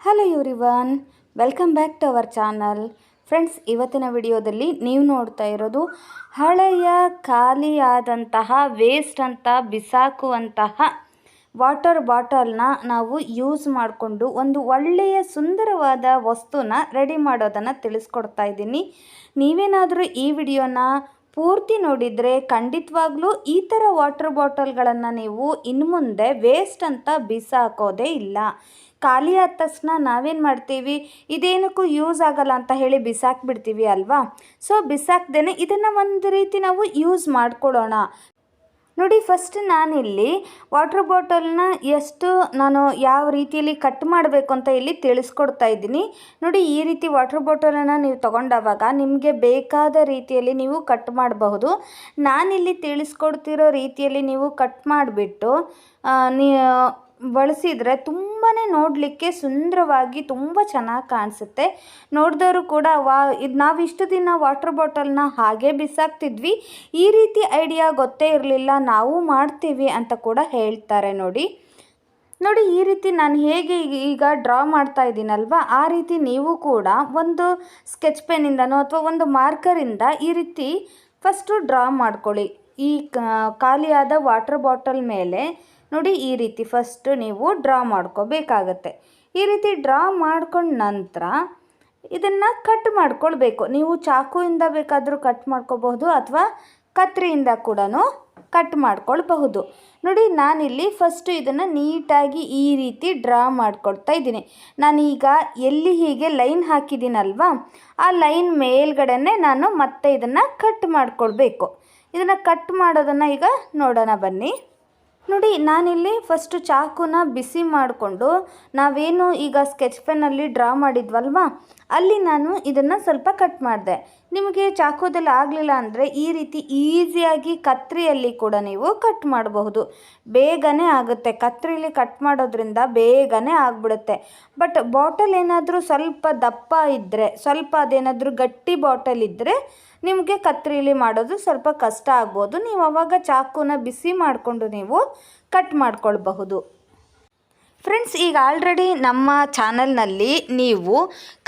Hello everyone welcome back to our channel friends ಇವತ್ತಿನ ವಿಡಿಯೋದಲ್ಲಿ ನೀವು ನೋಡ್ತಾ ಇರೋದು ಹಳೆಯ ಖಾಲಿಯಾದಂತಹ ವೇಸ್ಟ್ ಅಂತ, ಬಿಸಾಕುವಂತಹ ವಾಟರ್ ಬಾಟಲ್ನ ನಾವು ಯೂಸ್ ಮಾಡಿಕೊಂಡು ಒಂದು ಒಳ್ಳೆಯ ಸುಂದರವಾದ ವಸ್ತುನ ರೆಡಿ ಮಾಡೋದನ್ನು ತಿಳಿಸ್ಕೊಡ್ತಾ ಇದ್ದೀನಿ. ನೀವೇನಾದರೂ ಈ ವಿಡಿಯೋನ ಪೂರ್ತಿ ನೋಡಿದರೆ ಖಂಡಿತವಾಗ್ಲೂ ಈ ಥರ ವಾಟರ್ ಬಾಟಲ್ಗಳನ್ನು ನೀವು ಇನ್ನು ಮುಂದೆ ವೇಸ್ಟ್ ಅಂತ ಬಿಸಾಕೋದೇ ಇಲ್ಲ. ಖಾಲಿ ಆದ ತಕ್ಷಣ ನಾವೇನು ಮಾಡ್ತೀವಿ? ಇದೇನಕ್ಕೂ ಯೂಸ್ ಆಗಲ್ಲ ಅಂತ ಹೇಳಿ ಬಿಸಾಕ್ಬಿಡ್ತೀವಿ ಅಲ್ವಾ? ಸೊ ಬಿಸಾಕ್ದೇ ಇದನ್ನು ಒಂದು ರೀತಿ ನಾವು ಯೂಸ್ ಮಾಡ್ಕೊಳ್ಳೋಣ ನೋಡಿ ಫಸ್ಟ್ ನಾನಿಲ್ಲಿ ವಾಟರ್ ಬಾಟಲ್ನ ಎಷ್ಟು ನಾನು ಯಾವ ರೀತಿಯಲ್ಲಿ ಕಟ್ ಮಾಡಬೇಕು ಅಂತ ಇಲ್ಲಿ ತಿಳಿಸ್ಕೊಡ್ತಾ ಇದ್ದೀನಿ. ನೋಡಿ, ಈ ರೀತಿ ವಾಟರ್ ಬಾಟಲನ್ನು ನೀವು ತೊಗೊಂಡವಾಗ ನಿಮಗೆ ಬೇಕಾದ ರೀತಿಯಲ್ಲಿ ನೀವು ಕಟ್ ಮಾಡಬಹುದು. ನಾನಿಲ್ಲಿ ತಿಳಿಸ್ಕೊಡ್ತಿರೋ ರೀತಿಯಲ್ಲಿ ನೀವು ಕಟ್ ಮಾಡಿಬಿಟ್ಟು ನೀ ಬಳಸಿದರೆ ತುಂಬಾ ನೋಡಲಿಕ್ಕೆ ಸುಂದರವಾಗಿ ತುಂಬ ಚೆನ್ನಾಗಿ ಕಾಣಿಸುತ್ತೆ. ನೋಡಿದವರು ಕೂಡ ವಾ, ಇದು ನಾವು ಇಷ್ಟು ದಿನ ವಾಟರ್ ಬಾಟಲ್ನ ಹಾಗೆ ಬಿಸಾಕ್ತಿದ್ವಿ. ಈ ರೀತಿ ಐಡಿಯಾ ಗೊತ್ತೇ ಇರಲಿಲ್ಲ, ನಾವು ಮಾಡ್ತೀವಿ ಅಂತ ಕೂಡ ಹೇಳ್ತಾರೆ ನೋಡಿ. ನೋಡಿ, ಈ ರೀತಿ ನಾನು ಹೇಗೆ ಈಗ ಡ್ರಾ ಮಾಡ್ತಾ ಇದ್ದೀನಲ್ವ? ಆ ರೀತಿ ನೀವು ಕೂಡ ಒಂದು ಸ್ಕೆಚ್ ಪೆನ್ನಿಂದನೋ ಅಥವಾ ಒಂದು ಮಾರ್ಕರಿಂದ ಈ ರೀತಿ ಫಸ್ಟು ಡ್ರಾ ಮಾಡ್ಕೊಳ್ಳಿ. ಈ ಖಾಲಿಯಾದ ವಾಟರ್ ಬಾಟಲ್ ಮೇಲೆ ನೋಡಿ ಈ ರೀತಿ ಫಸ್ಟು ನೀವು ಡ್ರಾ ಮಾಡ್ಕೋಬೇಕಾಗತ್ತೆ. ಈ ರೀತಿ ಡ್ರಾ ಮಾಡ್ಕೊಂಡ ನಂತರ ಇದನ್ನು ಕಟ್ ಮಾಡ್ಕೊಳ್ಬೇಕು. ನೀವು ಚಾಕುವಿಂದ ಬೇಕಾದರೂ ಕಟ್ ಮಾಡ್ಕೋಬಹುದು ಅಥವಾ ಕತ್ರಿಯಿಂದ ಕೂಡ ಕಟ್ ಮಾಡ್ಕೊಳ್ಬಹುದು. ನೋಡಿ ನಾನಿಲ್ಲಿ ಫಸ್ಟು ಇದನ್ನು ನೀಟಾಗಿ ಈ ರೀತಿ ಡ್ರಾ ಮಾಡ್ಕೊಳ್ತಾ ಇದ್ದೀನಿ. ನಾನೀಗ ಎಲ್ಲಿ ಹೀಗೆ ಲೈನ್ ಹಾಕಿದ್ದೀನಲ್ವಾ? ಆ ಲೈನ್ ಮೇಲ್ಗಡೆನೆ ನಾನು ಮತ್ತೆ ಇದನ್ನು ಕಟ್ ಮಾಡ್ಕೊಳ್ಬೇಕು. ಇದನ್ನು ಕಟ್ ಮಾಡೋದನ್ನು ಈಗ ನೋಡೋಣ ಬನ್ನಿ. ನೋಡಿ, ನಾನಿಲ್ಲಿ ಫಸ್ಟು ಚಾಕುನ ಬಿಸಿ ಮಾಡಿಕೊಂಡು ನಾವೇನು ಈಗ ಸ್ಕೆಚ್ ಪೆನ್ನಲ್ಲಿ ಡ್ರಾ ಮಾಡಿದ್ವಲ್ವಾ? ಅಲ್ಲಿ ನಾನು ಇದನ್ನು ಸ್ವಲ್ಪ ಕಟ್ ಮಾಡಿದೆ. ನಿಮಗೆ ಚಾಕುದಲ್ಲಿ ಆಗಲಿಲ್ಲ ಅಂದರೆ ಈ ರೀತಿ ಈಸಿಯಾಗಿ ಕತ್ರಿಯಲ್ಲಿ ಕೂಡ ನೀವು ಕಟ್ ಮಾಡಬಹುದು. ಬೇಗನೆ ಆಗುತ್ತೆ. ಕತ್ರಿಲಿ ಕಟ್ ಮಾಡೋದ್ರಿಂದ ಬೇಗನೆ ಆಗಿಬಿಡುತ್ತೆ. ಬಟ್ ಬಾಟಲ್ ಏನಾದರೂ ಸ್ವಲ್ಪ ದಪ್ಪ ಇದ್ದರೆ ಸ್ವಲ್ಪ ಅದೇನಾದರೂ ಗಟ್ಟಿ ಬಾಟಲ್ ಇದ್ದರೆ ನಿಮಗೆ ಕತ್ರಿಲಿ ಮಾಡೋದು ಸ್ವಲ್ಪ ಕಷ್ಟ ಆಗ್ಬೋದು. ನೀವು ಅವಾಗ ಚಾಕುನ ಬಿಸಿ ಮಾಡಿಕೊಂಡು ನೀವು ಕಟ್ ಮಾಡ್ಕೊಳ್ಬಹುದು. ಫ್ರೆಂಡ್ಸ್ ಈಗ ಆಲ್ರೆಡಿ ನಮ್ಮ ಚಾನಲ್ನಲ್ಲಿ ನೀವು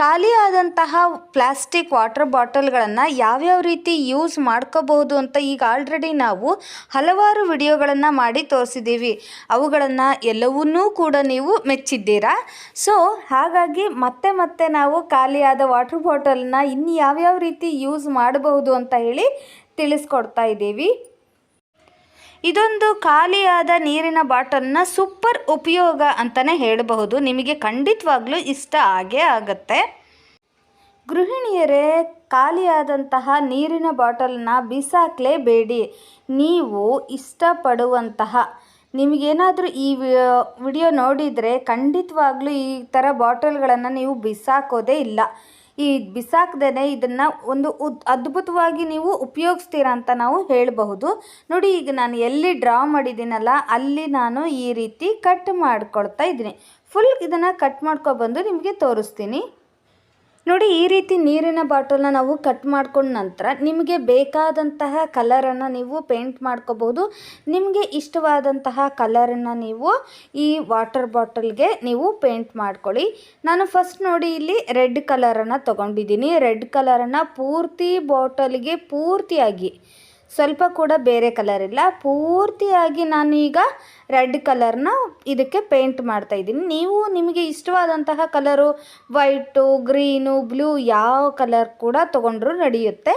ಖಾಲಿಯಾದಂತಹ ಪ್ಲಾಸ್ಟಿಕ್ ವಾಟರ್ ಬಾಟಲ್ಗಳನ್ನು ಯಾವ್ಯಾವ ರೀತಿ ಯೂಸ್ ಮಾಡ್ಕೋಬಹುದು ಅಂತ ಈಗ ಆಲ್ರೆಡಿ ನಾವು ಹಲವಾರು ವಿಡಿಯೋಗಳನ್ನು ಮಾಡಿ ತೋರಿಸಿದ್ದೀವಿ. ಅವುಗಳನ್ನು ಎಲ್ಲವನ್ನೂ ಕೂಡ ನೀವು ಮೆಚ್ಚಿದ್ದೀರಾ? ಸೊ ಹಾಗಾಗಿ ಮತ್ತೆ ಮತ್ತೆ ನಾವು ಖಾಲಿಯಾದ ವಾಟರ್ ಬಾಟಲ್ನ ಇನ್ನು ಯಾವ್ಯಾವ ರೀತಿ ಯೂಸ್ ಮಾಡಬಹುದು ಅಂತ ಹೇಳಿ ತಿಳಿಸ್ಕೊಡ್ತಾ ಇದ್ದೀವಿ. ಇದೊಂದು ಖಾಲಿಯಾದ ನೀರಿನ ಬಾಟಲ್ನ ಸೂಪರ್ ಉಪಯೋಗ ಅಂತಲೇ ಹೇಳಬಹುದು. ನಿಮಗೆ ಖಂಡಿತವಾಗ್ಲೂ ಇಷ್ಟ ಆಗೇ ಆಗುತ್ತೆ. ಗೃಹಿಣಿಯರೇ, ಖಾಲಿಯಾದಂತಹ ನೀರಿನ ಬಾಟಲ್ನ ಬಿಸಾಕಲೇಬೇಡಿ. ನೀವು ಇಷ್ಟಪಡುವಂತಹ, ನಿಮಗೇನಾದರೂ ಈ ವಿಡಿಯೋ ನೋಡಿದರೆ ಖಂಡಿತವಾಗ್ಲೂ ಈ ಥರ ಬಾಟಲ್ಗಳನ್ನು ನೀವು ಬಿಸಾಕೋದೇ ಇಲ್ಲ. ಈ ಬಿಸಾಕ್ದೇ ಇದನ್ನು ಒಂದು ಉದ್, ಅದ್ಭುತವಾಗಿ ನೀವು ಉಪಯೋಗಿಸ್ತೀರಾ ಅಂತ ನಾವು ಹೇಳಬಹುದು. ನೋಡಿ, ಈಗ ನಾನು ಎಲ್ಲಿ ಡ್ರಾ ಮಾಡಿದ್ದೀನಲ್ಲ, ಅಲ್ಲಿ ನಾನು ಈ ರೀತಿ ಕಟ್ ಮಾಡ್ಕೊಳ್ತಾ ಇದ್ದೀನಿ. ಫುಲ್ ಇದನ್ನು ಕಟ್ ಮಾಡ್ಕೊಬಂದು ನಿಮಗೆ ತೋರಿಸ್ತೀನಿ. ನೋಡಿ, ಈ ರೀತಿ ನೀರಿನ ಬಾಟಲ್ನ ನಾವು ಕಟ್ ಮಾಡ್ಕೊಂಡ ನಂತರ ನಿಮಗೆ ಬೇಕಾದಂತಹ ಕಲರನ್ನು ನೀವು ಪೇಂಟ್ ಮಾಡ್ಕೋಬಹುದು. ನಿಮಗೆ ಇಷ್ಟವಾದಂತಹ ಕಲರನ್ನು ನೀವು ಈ ವಾಟರ್ ಬಾಟಲ್ಗೆ ನೀವು ಪೇಂಟ್ ಮಾಡ್ಕೊಳ್ಳಿ. ನಾನು ಫಸ್ಟ್ ನೋಡಿ, ಇಲ್ಲಿ ರೆಡ್ ಕಲರನ್ನು ತೊಗೊಂಡಿದ್ದೀನಿ. ರೆಡ್ ಕಲರನ್ನು ಪೂರ್ತಿ ಬಾಟಲ್ಗೆ ಪೂರ್ತಿಯಾಗಿ ಸ್ವಲ್ಪ ಕೂಡ ಬೇರೆ ಕಲರ್ ಇಲ್ಲ. ಪೂರ್ತಿಯಾಗಿ ನಾನು ಈಗ ರೆಡ್ ಕಲರ್ನ ಇದಕ್ಕೆ ಪೇಂಟ್ ಮಾಡ್ತಾ ಇದ್ದೀನಿ. ನೀವು ನಿಮಗೆ ಇಷ್ಟವಾದಂತಹ ಕಲರು ವೈಟು ಗ್ರೀನು ಬ್ಲೂ ಯಾವ ಕಲರ್ ಕೂಡ ತೊಗೊಂಡ್ರೂ ನಡೆಯುತ್ತೆ.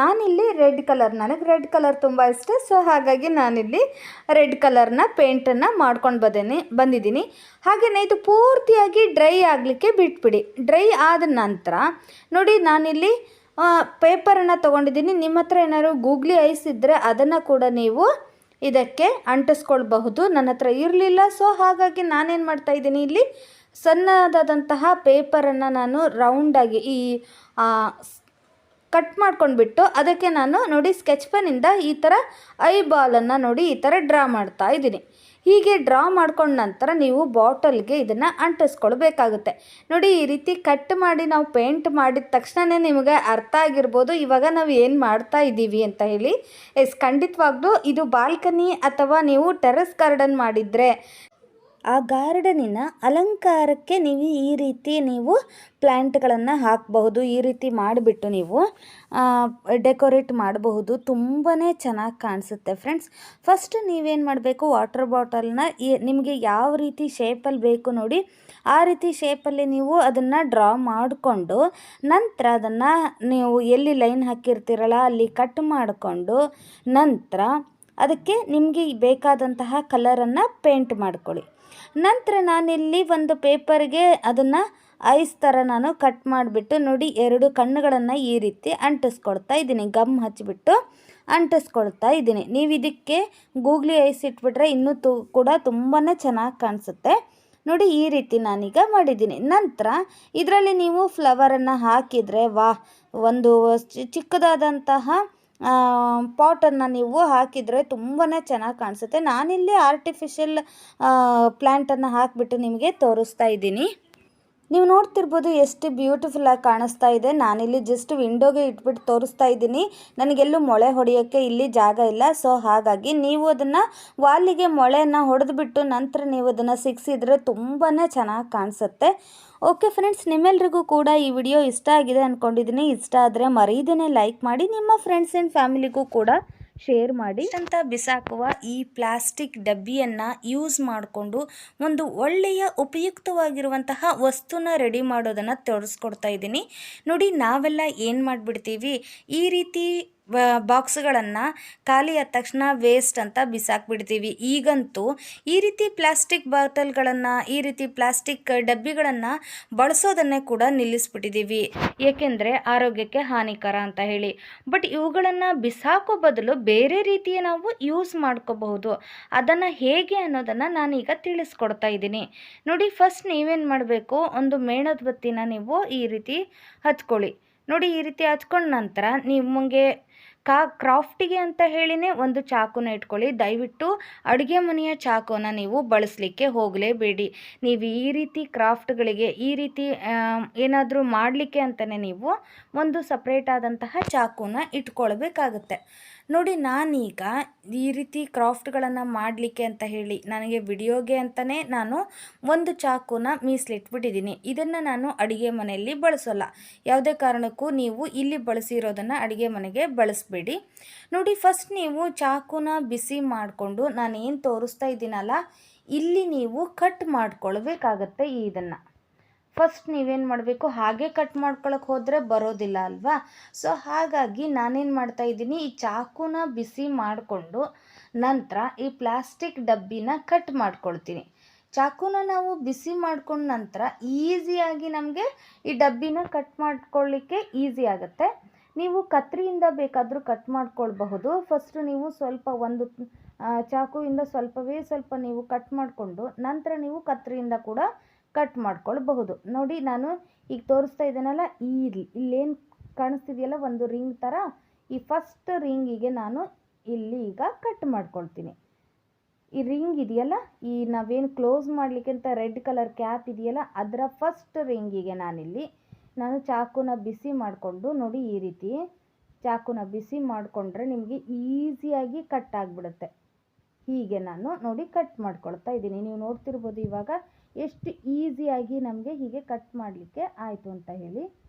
ನಾನಿಲ್ಲಿ ರೆಡ್ ಕಲರ್ ನನಗೆ ರೆಡ್ ಕಲರ್ ತುಂಬ ಇಷ್ಟ. ಸೊ ಹಾಗಾಗಿ ನಾನಿಲ್ಲಿ ರೆಡ್ ಕಲರ್ನ ಪೇಂಟನ್ನು ಮಾಡ್ಕೊಂಡು ಬದೇನೆ, ಬಂದಿದ್ದೀನಿ. ಹಾಗೆಯೇ ಇದು ಪೂರ್ತಿಯಾಗಿ ಡ್ರೈ ಆಗಲಿಕ್ಕೆ ಬಿಟ್ಬಿಡಿ. ಡ್ರೈ ಆದ ನಂತರ ನೋಡಿ ನಾನಿಲ್ಲಿ ಪೇಪರನ್ನು ತೊಗೊಂಡಿದ್ದೀನಿ. ನಿಮ್ಮ ಹತ್ರ ಏನಾದ್ರು ಗೂಗ್ಲಿ ಐಸ್ ಇದ್ದರೆ ಅದನ್ನು ಕೂಡ ನೀವು ಇದಕ್ಕೆ ಅಂಟಿಸ್ಕೊಳ್ಬಹುದು. ನನ್ನ ಹತ್ರ ಇರಲಿಲ್ಲ ಸೊ ಹಾಗಾಗಿ ನಾನೇನು ಮಾಡ್ತಾಯಿದ್ದೀನಿ ಇಲ್ಲಿ, ಸಣ್ಣದಾದಂತಹ ಪೇಪರನ್ನು ನಾನು ರೌಂಡಾಗಿ ಈ ಕಟ್ ಮಾಡ್ಕೊಂಡ್ಬಿಟ್ಟು ಅದಕ್ಕೆ ನಾನು ನೋಡಿ ಸ್ಕೆಚ್ ಪೆನ್ನಿಂದ ಈ ಥರ ಐ ಬಾಲನ್ನು ನೋಡಿ ಈ ಥರ ಡ್ರಾ ಮಾಡ್ತಾ ಇದ್ದೀನಿ. ಹೀಗೆ ಡ್ರಾ ಮಾಡ್ಕೊಂಡ ನಂತರ ನೀವು ಬಾಟಲ್ಗೆ ಇದನ್ನು ಅಂಟಿಸ್ಕೊಳ್ಬೇಕಾಗುತ್ತೆ. ನೋಡಿ, ಈ ರೀತಿ ಕಟ್ ಮಾಡಿ ನಾವು ಪೇಂಟ್ ಮಾಡಿದ ತಕ್ಷಣವೇ ನಿಮಗೆ ಅರ್ಥ ಆಗಿರ್ಬೋದು. ಇವಾಗ ನಾವು ಏನು ಮಾಡ್ತಾ ಇದ್ದೀವಿ ಅಂತ ಹೇಳಿ. ಎಸ್, ಖಂಡಿತವಾಗ್ಲೂ ಇದು ಬಾಲ್ಕನಿ ಅಥವಾ ನೀವು ಟೆರೆಸ್ ಗಾರ್ಡನ್ ಮಾಡಿದರೆ ಆ ಗಾರ್ಡನಿನ ಅಲಂಕಾರಕ್ಕೆ ನೀವು ಈ ರೀತಿ ನೀವು ಪ್ಲ್ಯಾಂಟ್ಗಳನ್ನು ಹಾಕಬಹುದು, ಈ ರೀತಿ ಮಾಡಿಬಿಟ್ಟು ನೀವು ಡೆಕೋರೇಟ್ ಮಾಡಬಹುದು. ತುಂಬಾ ಚೆನ್ನಾಗಿ ಕಾಣಿಸುತ್ತೆ ಫ್ರೆಂಡ್ಸ್. ಫಸ್ಟ್ ನೀವೇನು ಮಾಡಬೇಕು, ವಾಟರ್ ಬಾಟಲ್ನ ನಿಮಗೆ ಯಾವ ರೀತಿ ಶೇಪಲ್ಲಿ ಬೇಕು ನೋಡಿ, ಆ ರೀತಿ ಶೇಪಲ್ಲಿ ನೀವು ಅದನ್ನು ಡ್ರಾ ಮಾಡಿಕೊಂಡು, ನಂತರ ಅದನ್ನು ನೀವು ಎಲ್ಲಿ ಲೈನ್ ಹಾಕಿರ್ತೀರಲ್ಲ ಅಲ್ಲಿ ಕಟ್ ಮಾಡಿಕೊಂಡು, ನಂತರ ಅದಕ್ಕೆ ನಿಮಗೆ ಬೇಕಾದಂತಹ ಕಲರನ್ನು ಪೇಂಟ್ ಮಾಡ್ಕೊಳ್ಳಿ. ನಂತರ ನಾನಿಲ್ಲಿ ಒಂದು ಪೇಪರ್ಗೆ ಅದನ್ನು ಐಸ್ ಥರ ನಾನು ಕಟ್ ಮಾಡಿಬಿಟ್ಟು ನೋಡಿ ಎರಡು ಕಣ್ಣುಗಳನ್ನು ಈ ರೀತಿ ಅಂಟಿಸ್ಕೊಳ್ತಾ ಇದ್ದೀನಿ. ಗಮ್ ಹಚ್ಚಿಬಿಟ್ಟು ಅಂಟಿಸ್ಕೊಳ್ತಾ ಇದ್ದೀನಿ. ನೀವು ಇದಕ್ಕೆ ಗೂಗ್ಲಿ ಐಸ್ ಇಟ್ಬಿಟ್ರೆ ಇನ್ನೂ ತು ಕೂಡ ತುಂಬಾ ಚೆನ್ನಾಗಿ ಕಾಣಿಸುತ್ತೆ. ನೋಡಿ ಈ ರೀತಿ ನಾನೀಗ ಮಾಡಿದ್ದೀನಿ. ನಂತರ ಇದರಲ್ಲಿ ನೀವು ಫ್ಲವರನ್ನು ಹಾಕಿದರೆ ವಾ ಒಂದು ಚಿಕ್ಕದಾದಂತಹ ಪಾಟನ್ನು ನೀವು ಹಾಕಿದರೆ ತುಂಬಾ ಚೆನ್ನಾಗಿ ಕಾಣಿಸುತ್ತೆ. ನಾನಿಲ್ಲಿ ಆರ್ಟಿಫಿಷಿಯಲ್ ಪ್ಲ್ಯಾಂಟನ್ನು ಹಾಕಿಬಿಟ್ಟು ನಿಮಗೆ ತೋರಿಸ್ತಾ ಇದ್ದೀನಿ. ನೀವು ನೋಡ್ತಿರ್ಬೋದು ಎಷ್ಟು ಬ್ಯೂಟಿಫುಲ್ಲಾಗಿ ಕಾಣಿಸ್ತಾ ಇದೆ. ನಾನಿಲ್ಲಿ ಜಸ್ಟ್ ವಿಂಡೋಗೆ ಇಟ್ಬಿಟ್ಟು ತೋರಿಸ್ತಾ ಇದ್ದೀನಿ. ನನಗೆಲ್ಲೂ ಮೊಳೆ ಹೊಡೆಯೋಕ್ಕೆ ಇಲ್ಲಿ ಜಾಗ ಇಲ್ಲ. ಸೊ ಹಾಗಾಗಿ ನೀವು ಅದನ್ನು ವಾಲಿಗೆ ಮೊಳೆಯನ್ನು ಹೊಡೆದ್ಬಿಟ್ಟು ನಂತರ ನೀವು ಅದನ್ನು ಸಿಕ್ಸಿದ್ರೆ ತುಂಬಾ ಚೆನ್ನಾಗಿ ಕಾಣಿಸುತ್ತೆ. ಓಕೆ ಫ್ರೆಂಡ್ಸ್, ನಿಮ್ಮೆಲ್ರಿಗೂ ಕೂಡ ಈ ವಿಡಿಯೋ ಇಷ್ಟ ಆಗಿದೆ ಅಂದ್ಕೊಂಡಿದ್ದೀನಿ ಇಷ್ಟ ಆದರೆ ಮರೀದೇ ಲೈಕ್ ಮಾಡಿ, ನಿಮ್ಮ ಫ್ರೆಂಡ್ಸ್ ಆ್ಯಂಡ್ ಫ್ಯಾಮಿಲಿಗೂ ಕೂಡ ಶೇರ್ ಮಾಡಿ. ಅಂತ ಬಿಸಾಕುವ ಈ ಪ್ಲಾಸ್ಟಿಕ್ ಡಬ್ಬಿಯನ್ನು ಯೂಸ್ ಮಾಡಿಕೊಂಡು ಒಂದು ಒಳ್ಳೆಯ ಉಪಯುಕ್ತವಾಗಿರುವಂತಹ ವಸ್ತುನ ರೆಡಿ ಮಾಡೋದನ್ನು ತೋರಿಸ್ಕೊಡ್ತಾ ಇದ್ದೀನಿ. ನೋಡಿ, ನಾವೆಲ್ಲ ಏನು ಮಾಡಿಬಿಡ್ತೀವಿ? ಈ ರೀತಿ ಬಾಕ್ಸ್ಗಳನ್ನು ಖಾಲಿ ಆದ ತಕ್ಷಣ ವೇಸ್ಟ್ ಅಂತ ಬಿಸಾಕ್ಬಿಡ್ತೀವಿ. ಈಗಂತೂ ಈ ರೀತಿ ಪ್ಲಾಸ್ಟಿಕ್ ಬಾಟಲ್ಗಳನ್ನು, ಈ ರೀತಿ ಪ್ಲಾಸ್ಟಿಕ್ ಡಬ್ಬಿಗಳನ್ನು ಬಳಸೋದನ್ನೇ ಕೂಡ ನಿಲ್ಲಿಸ್ಬಿಟ್ಟಿದ್ದೀವಿ ಏಕೆಂದರೆ ಆರೋಗ್ಯಕ್ಕೆ ಹಾನಿಕರ ಅಂತ ಹೇಳಿ. ಬಟ್ ಇವುಗಳನ್ನು ಬಿಸಾಕೋ ಬದಲು ಬೇರೆ ರೀತಿಯ ನಾವು ಯೂಸ್ ಮಾಡ್ಕೋಬಹುದು. ಅದನ್ನು ಹೇಗೆ ಅನ್ನೋದನ್ನು ನಾನೀಗ ತಿಳಿಸ್ಕೊಡ್ತಾ ಇದ್ದೀನಿ. ನೋಡಿ ಫಸ್ಟ್ ನೀವೇನು ಮಾಡಬೇಕು? ಒಂದು ಮೇಣದ ಬತ್ತಿನ ನೀವು ಈ ರೀತಿ ಹಚ್ಕೊಳ್ಳಿ ನೋಡಿ, ಈ ರೀತಿ ಹಚ್ಕೊಂಡ ನಂತರ ನಿಮಗೆ ಕಾ ಕ್ರಾಫ್ಟಿಗೆ ಅಂತ ಹೇಳಿನೇ ಒಂದು ಚಾಕುನ ಇಟ್ಕೊಳ್ಳಿ. ದಯವಿಟ್ಟು ಅಡುಗೆ ಮನೆಯ ಚಾಕುನ ನೀವು ಬಳಸಲಿಕ್ಕೆ ಹೋಗಲೇಬೇಡಿ. ನೀವು ಈ ರೀತಿ ಕ್ರಾಫ್ಟ್ಗಳಿಗೆ, ಈ ರೀತಿ ಏನಾದರೂ ಮಾಡಲಿಕ್ಕೆ ಅಂತಲೇ ನೀವು ಒಂದು ಸಪ್ರೇಟ್ ಆದಂತಹ ಚಾಕುನ ಇಟ್ಕೊಳ್ಬೇಕಾಗುತ್ತೆ. ನೋಡಿ, ನಾನೀಗ ಈ ರೀತಿ ಕ್ರಾಫ್ಟ್ಗಳನ್ನು ಮಾಡಲಿಕ್ಕೆ ಅಂತ ಹೇಳಿ, ನನಗೆ ವಿಡಿಯೋಗೆ ಅಂತಲೇ ನಾನು ಒಂದು ಚಾಕುನ ಮೀಸಲಿಟ್ಬಿಟ್ಟಿದ್ದೀನಿ. ಇದನ್ನು ನಾನು ಅಡುಗೆ ಮನೆಯಲ್ಲಿ ಬಳಸೋಲ್ಲ. ಯಾವುದೇ ಕಾರಣಕ್ಕೂ ನೀವು ಇಲ್ಲಿ ಬಳಸಿರೋದನ್ನು ಅಡುಗೆ ಮನೆಗೆ ಬಳಸಬೇಡಿ. ನೋಡಿ, ಫಸ್ಟ್ ನೀವು ಚಾಕುನ ಬಿಸಿ ಮಾಡಿಕೊಂಡು ನಾನು ಏನು ತೋರಿಸ್ತಾ ಇದ್ದೀನಲ್ಲ, ಇಲ್ಲಿ ನೀವು ಕಟ್ ಮಾಡ್ಕೊಳ್ಬೇಕಾಗತ್ತೆ ಇದನ್ನು. ಫಸ್ಟ್ ನೀವೇನು ಮಾಡಬೇಕು? ಹಾಗೆ ಕಟ್ ಮಾಡ್ಕೊಳಕ್ಕೆ ಹೋದರೆ ಬರೋದಿಲ್ಲ ಅಲ್ವಾ? ಸೊ ಹಾಗಾಗಿ ನಾನೇನು ಮಾಡ್ತಾ ಇದ್ದೀನಿ, ಈ ಚಾಕುನ ಬಿಸಿ ಮಾಡಿಕೊಂಡು ನಂತರ ಈ ಪ್ಲಾಸ್ಟಿಕ್ ಡಬ್ಬಿನ ಕಟ್ ಮಾಡ್ಕೊಳ್ತೀನಿ. ಚಾಕುನ ನಾವು ಬಿಸಿ ಮಾಡ್ಕೊಂಡ ನಂತರ ಈಸಿಯಾಗಿ ನಮಗೆ ಈ ಡಬ್ಬಿನ ಕಟ್ ಮಾಡ್ಕೊಳ್ಳಿಕ್ಕೆ ಈಸಿ ಆಗುತ್ತೆ. ನೀವು ಕತ್ರಿಯಿಂದ ಬೇಕಾದರೂ ಕಟ್ ಮಾಡ್ಕೊಳ್ಬಹುದು. ಫಸ್ಟ್ ನೀವು ಸ್ವಲ್ಪ ಒಂದು ಚಾಕುವಿಂದ ಸ್ವಲ್ಪವೇ ಸ್ವಲ್ಪ ನೀವು ಕಟ್ ಮಾಡಿಕೊಂಡು ನಂತರ ನೀವು ಕತ್ರಿಯಿಂದ ಕೂಡ ಕಟ್ ಮಾಡ್ಕೊಳ್ಬಹುದು. ನೋಡಿ, ನಾನು ಈಗ ತೋರಿಸ್ತಾ ಇದ್ದೇನಲ್ಲ, ಈ ಇಲ್ಲೇನು ಕಾಣಿಸ್ತಿದೆಯಲ್ಲ, ಒಂದು ರಿಂಗ್ ಥರ ಈ ಫಸ್ಟ್ ರಿಂಗಿಗೆ ನಾನು ಇಲ್ಲಿ ಈಗ ಕಟ್ ಮಾಡ್ಕೊಳ್ತೀನಿ. ಈ ರಿಂಗ್ ಇದೆಯಲ್ಲ, ಈ ನಾವೇನು ಕ್ಲೋಸ್ ಮಾಡಲಿಕ್ಕೆ ಅಂತ ರೆಡ್ ಕಲರ್ ಕ್ಯಾಪ್ ಇದೆಯಲ್ಲ, ಅದರ ಫಸ್ಟ್ ರಿಂಗಿಗೆ ನಾನಿಲ್ಲಿ, ನಾನು ಚಾಕುನ ಬಿಸಿ ಮಾಡಿಕೊಂಡು, ನೋಡಿ ಈ ರೀತಿ, ಚಾಕುನ ಬಿಸಿ ಮಾಡಿಕೊಂಡ್ರೆ ನಿಮಗೆ ಈಸಿಯಾಗಿ ಕಟ್ ಆಗಿಬಿಡುತ್ತೆ. ಹೀಗೆ ನಾನು ನೋಡಿ ಕಟ್ ಮಾಡ್ಕೊಳ್ತಾ ಇದ್ದೀನಿ. ನೀವು ನೋಡ್ತಿರ್ಬೋದು ಇವಾಗ ಎಷ್ಟು ಈಸಿಯಾಗಿ ನಮಗೆ ಹೀಗೆ ಕಟ್ ಮಾಡಲಿಕ್ಕೆ ಆಯಿತು ಅಂತ ಹೇಳಿ.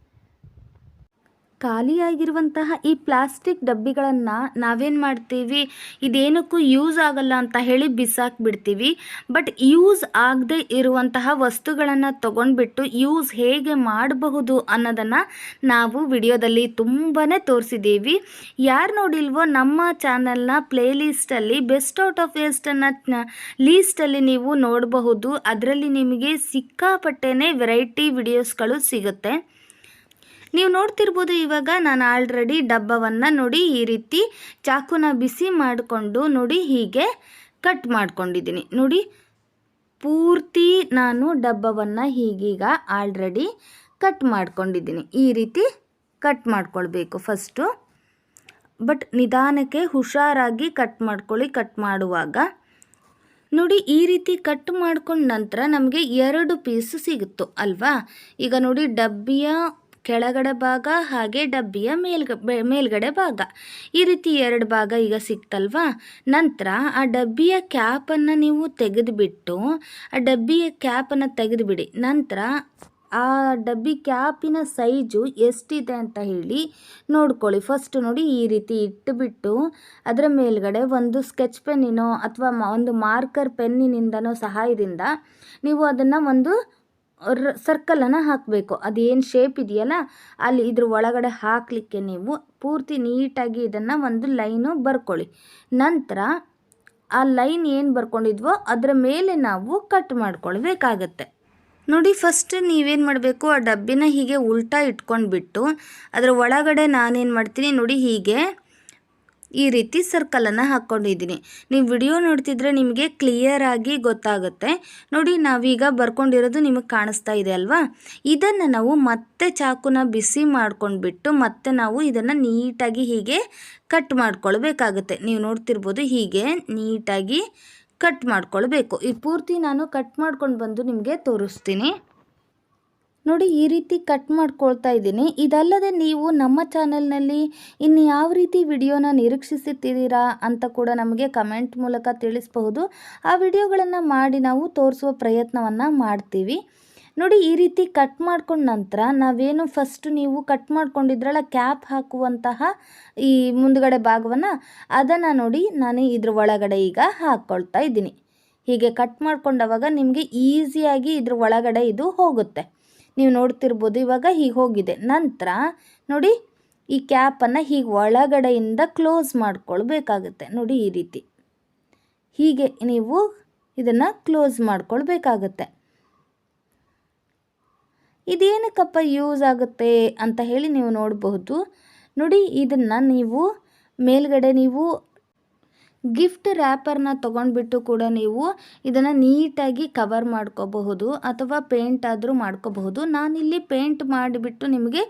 ಖಾಲಿಯಾಗಿರುವಂತಹ ಈ ಪ್ಲಾಸ್ಟಿಕ್ ಡಬ್ಬಿಗಳನ್ನು ನಾವೇನು ಮಾಡ್ತೀವಿ? ಇದೇನಕ್ಕೂ ಯೂಸ್ ಆಗಲ್ಲ ಅಂತ ಹೇಳಿ ಬಿಸಾಕ್ಬಿಡ್ತೀವಿ. ಬಟ್ ಯೂಸ್ ಆಗದೆ ಇರುವಂತಹ ವಸ್ತುಗಳನ್ನು ತಗೊಂಡ್ಬಿಟ್ಟು ಯೂಸ್ ಹೇಗೆ ಮಾಡಬಹುದು ಅನ್ನೋದನ್ನು ನಾವು ವಿಡಿಯೋದಲ್ಲಿ ತುಂಬಾ ತೋರಿಸಿದ್ದೀವಿ. ಯಾರು ನೋಡಿಲ್ವೋ ನಮ್ಮ ಚಾನಲ್ನ ಪ್ಲೇ ಲಿಸ್ಟಲ್ಲಿ ಬೆಸ್ಟ್ ಔಟ್ ಆಫ್ ವೇಸ್ಟನ್ನು ಲೀಸ್ಟಲ್ಲಿ ನೀವು ನೋಡಬಹುದು. ಅದರಲ್ಲಿ ನಿಮಗೆ ಸಿಕ್ಕಾಪಟ್ಟೆನೇ ವೆರೈಟಿ ವಿಡಿಯೋಸ್ಗಳು ಸಿಗುತ್ತೆ. ನೀವು ನೋಡ್ತಿರ್ಬೋದು ಇವಾಗ ನಾನು ಆಲ್ರೆಡಿ ಡಬ್ಬವನ್ನು ನೋಡಿ ಈ ರೀತಿ ಚಾಕುನ ಬಿಸಿ ಮಾಡಿಕೊಂಡು ನೋಡಿ ಹೀಗೆ ಕಟ್ ಮಾಡ್ಕೊಂಡಿದ್ದೀನಿ. ನೋಡಿ, ಪೂರ್ತಿ ನಾನು ಡಬ್ಬವನ್ನು ಹೀಗೀಗ ಆಲ್ರೆಡಿ ಕಟ್ ಮಾಡ್ಕೊಂಡಿದ್ದೀನಿ. ಈ ರೀತಿ ಕಟ್ ಮಾಡ್ಕೊಳ್ಬೇಕು ಫಸ್ಟು ಬಟ್ ನಿಧಾನಕ್ಕೆ ಹುಷಾರಾಗಿ ಕಟ್ ಮಾಡ್ಕೊಳ್ಳಿ ಕಟ್ ಮಾಡುವಾಗ. ನೋಡಿ, ಈ ರೀತಿ ಕಟ್ ಮಾಡ್ಕೊಂಡ ನಂತರ ನಮಗೆ ಎರಡು ಪೀಸ್ ಸಿಗುತ್ತೋ, ಅಲ್ವಾ? ಈಗ ನೋಡಿ, ಡಬ್ಬಿಯ ಕೆಳಗಡೆ ಭಾಗ ಹಾಗೆ ಡಬ್ಬಿಯ ಮೇಲ್ಗ ಮೇಲ್ಗಡೆ ಭಾಗ. ಈ ರೀತಿ ಎರಡು ಭಾಗ ಈಗ ಸಿಕ್ತಲ್ವಾ? ನಂತರ ಆ ಡಬ್ಬಿಯ ಕ್ಯಾಪನ್ನು ನೀವು ತೆಗೆದುಬಿಟ್ಟು, ಆ ಡಬ್ಬಿಯ ಕ್ಯಾಪನ್ನು ತೆಗೆದುಬಿಡಿ. ನಂತರ ಆ ಡಬ್ಬಿ ಕ್ಯಾಪಿನ ಸೈಜು ಎಷ್ಟಿದೆ ಅಂತ ಹೇಳಿ ನೋಡ್ಕೊಳ್ಳಿ. ಫಸ್ಟ್ ನೋಡಿ ಈ ರೀತಿ ಇಟ್ಟುಬಿಟ್ಟು ಅದರ ಮೇಲ್ಗಡೆ ಒಂದು ಸ್ಕೆಚ್ ಪೆನ್ನಿನೋ ಅಥವಾ ಒಂದು ಮಾರ್ಕರ್ ಪೆನ್ನಿನಿಂದನೋ ಸಹಾಯದಿಂದ ನೀವು ಅದನ್ನು ಒಂದು ಸರ್ಕಲನ್ನು ಹಾಕಬೇಕು. ಅದೇನು ಶೇಪ್ ಇದೆಯಲ್ಲ, ಅಲ್ಲಿ ಇದ್ರ ಒಳಗಡೆ ಹಾಕಲಿಕ್ಕೆ ನೀವು ಪೂರ್ತಿ ನೀಟಾಗಿ ಇದನ್ನು ಒಂದು ಲೈನು ಬರ್ಕೊಳ್ಳಿ. ನಂತರ ಆ ಲೈನ್ ಏನು ಬರ್ಕೊಂಡಿದ್ವೋ ಅದರ ಮೇಲೆ ನಾವು ಕಟ್ ಮಾಡ್ಕೊಳ್ಬೇಕಾಗತ್ತೆ. ನೋಡಿ ಫಸ್ಟ್ ನೀವೇನು ಮಾಡಬೇಕು? ಆ ಡಬ್ಬಿನ ಹೀಗೆ ಉಲ್ಟಾ ಇಟ್ಕೊಂಡ್ಬಿಟ್ಟು, ಅದರ ಒಳಗಡೆ ನಾನೇನು ಮಾಡ್ತೀನಿ? ನೋಡಿ, ಹೀಗೆ ಈ ರೀತಿ ಸರ್ಕಲನ್ನು ಹಾಕ್ಕೊಂಡಿದ್ದೀನಿ ನೀವು ವಿಡಿಯೋ ನೋಡ್ತಿದ್ರೆ ನಿಮಗೆ ಕ್ಲಿಯರಾಗಿ ಗೊತ್ತಾಗುತ್ತೆ. ನೋಡಿ, ನಾವೀಗ ಬರ್ಕೊಂಡಿರೋದು ನಿಮಗೆ ಕಾಣಿಸ್ತಾ ಇದೆ ಅಲ್ವಾ? ಇದನ್ನು ನಾವು ಮತ್ತೆ ಚಾಕುನ ಬಿಸಿ ಮಾಡ್ಕೊಂಡ್ಬಿಟ್ಟು ಮತ್ತೆ ನಾವು ಇದನ್ನು ನೀಟಾಗಿ ಹೀಗೆ ಕಟ್ ಮಾಡ್ಕೊಳ್ಬೇಕಾಗುತ್ತೆ. ನೀವು ನೋಡ್ತಿರ್ಬೋದು ಹೀಗೆ ನೀಟಾಗಿ ಕಟ್ ಮಾಡ್ಕೊಳ್ಬೇಕು. ಈ ಪೂರ್ತಿ ನಾನು ಕಟ್ ಮಾಡ್ಕೊಂಡು ಬಂದು ನಿಮಗೆ ತೋರಿಸ್ತೀನಿ. ನೋಡಿ ಈ ರೀತಿ ಕಟ್ ಮಾಡ್ಕೊಳ್ತಾ ಇದ್ದೀನಿ. ಇದಲ್ಲದೆ ನೀವು ನಮ್ಮ ಚಾನಲ್ನಲ್ಲಿ ಇನ್ನು ಯಾವ ರೀತಿ ವಿಡಿಯೋನ ನಿರೀಕ್ಷಿಸುತ್ತಿದ್ದೀರಾ ಅಂತ ಕೂಡ ನಮಗೆ ಕಮೆಂಟ್ ಮೂಲಕ ತಿಳಿಸಬಹುದು. ಆ ವಿಡಿಯೋಗಳನ್ನು ಮಾಡಿ ನಾವು ತೋರಿಸುವ ಪ್ರಯತ್ನವನ್ನು ಮಾಡ್ತೀವಿ. ನೋಡಿ ಈ ರೀತಿ ಕಟ್ ಮಾಡ್ಕೊಂಡ ನಂತರ ನಾವೇನು ಫಸ್ಟ್ ನೀವು ಕಟ್ ಮಾಡ್ಕೊಂಡಿದ್ರಲ್ಲ ಕ್ಯಾಪ್ ಹಾಕುವಂತಹ ಈ ಮುಂದುಗಡೆ ಭಾಗವನ್ನು ಅದನ್ನು ನೋಡಿ ನಾನು ಇದ್ರ ಒಳಗಡೆ ಈಗ ಹಾಕ್ಕೊಳ್ತಾ ಇದ್ದೀನಿ. ಹೀಗೆ ಕಟ್ ಮಾಡ್ಕೊಂಡವಾಗ ನಿಮಗೆ ಈಸಿಯಾಗಿ ಇದ್ರ ಒಳಗಡೆ ಇದು ಹೋಗುತ್ತೆ. ನೀವು ನೋಡ್ತಿರ್ಬೋದು, ಇವಾಗ ಹೀಗೆ ಹೋಗಿದೆ. ನಂತರ ನೋಡಿ, ಈ ಕ್ಯಾಪನ್ನು ಹೀಗೆ ಒಳಗಡೆಯಿಂದ ಕ್ಲೋಸ್ ಮಾಡ್ಕೊಳ್ಬೇಕಾಗತ್ತೆ. ನೋಡಿ ಈ ರೀತಿ. ಹೀಗೆ ನೀವು ಇದನ್ನು ಕ್ಲೋಸ್ ಮಾಡ್ಕೊಳ್ಬೇಕಾಗತ್ತೆ. ಇದೇನಕ್ಕಪ್ಪ ಯೂಸ್ ಆಗುತ್ತೆ ಅಂತ ಹೇಳಿ ನೀವು ನೋಡಬಹುದು. ನೋಡಿ, ಇದನ್ನು ನೀವು ಮೇಲ್ಗಡೆ ನೀವು ಗಿಫ್ಟ್ ರ್ಯಾಪರ್ನ ತೊಗೊಂಡ್ಬಿಟ್ಟು ಕೂಡ ನೀವು ಇದನ್ನು ನೀಟಾಗಿ ಕವರ್ ಮಾಡ್ಕೋಬಹುದು ಅಥವಾ ಪೇಂಟ್ ಆದರೂ ಮಾಡ್ಕೋಬಹುದು. ನಾನಿಲ್ಲಿ ಪೇಂಟ್ ಮಾಡಿಬಿಟ್ಟು ನಿಮಗೆ